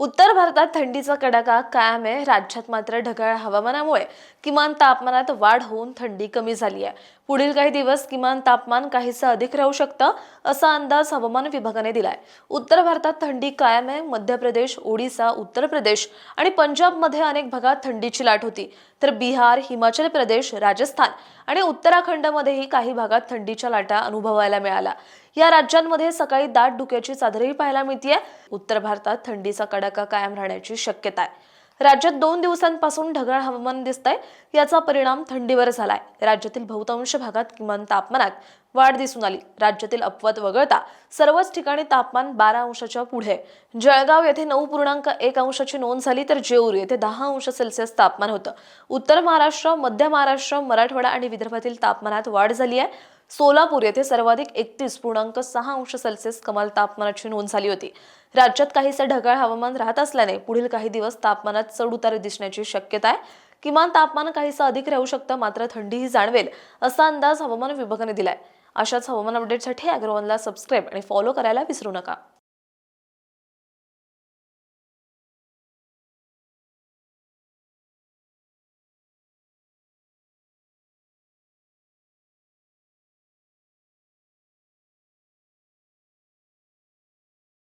उत्तर भारतात थंडीचा कडाका कायम आहे. राज्यात मात्र ढगाळ हवामानामुळे किमान तापमानात वाढ होऊन थंडी कमी झाली आहे. पुढील काही दिवस किमान तापमान काहीसं अधिक राहू शकतं असा अंदाज हवामान विभागाने दिलाय. उत्तर भारतात थंडी कायम आहे मध्य प्रदेश ओडिसा उत्तर प्रदेश आणि पंजाबमध्ये अनेक भागात थंडीची लाट होती. तर बिहार हिमाचल प्रदेश राजस्थान आणि उत्तराखंडमध्येही काही भागात थंडीच्या लाटा अनुभवायला मिळाल्या. या राज्यांमध्ये सकाळी दाट धुक्याची चादरही पाहायला मिळतीये. उत्तर भारतात थंडीचा कडाका कायम राहण्याची शक्यता आहे. राज्यात दोन दिवसांपासून ढगाळ हवामान दिसतंय. याचा परिणाम थंडीवर झालाय. राज्यातील बहुतांश भागात किमान तापमानात वाढ दिसून आली. राज्यातील अपवाद वगळता सर्वच ठिकाणी तापमान बारा अंशाच्या पुढे. जळगाव येथे नऊ पूर्णांक एक अंशाची नोंद झाली तर जेऊर येथे दहा अंश सेल्सिअस तापमान होतं. उत्तर महाराष्ट्र मध्य महाराष्ट्र मराठवाडा आणि विदर्भातील तापमानात वाढ झाली आहे. सोलापूर येथे सर्वाधिक एकतीस पूर्णांक सहा अंश सेल्सिअस कमाल तापमानाची नोंद झाली होती. राज्यात काहीसे ढगाळ हवामान राहत असल्याने पुढील काही दिवस तापमानात चढउतार दिसण्याची शक्यता आहे. किमान तापमान काहीसं अधिक राहू शकतं मात्र थंडीही जाणवेल असा अंदाज हवामान विभागाने दिलाय. अशाच हवामान अपडेटसाठी अॅग्रोवनला सबस्क्राईब आणि फॉलो करायला विसरू नका.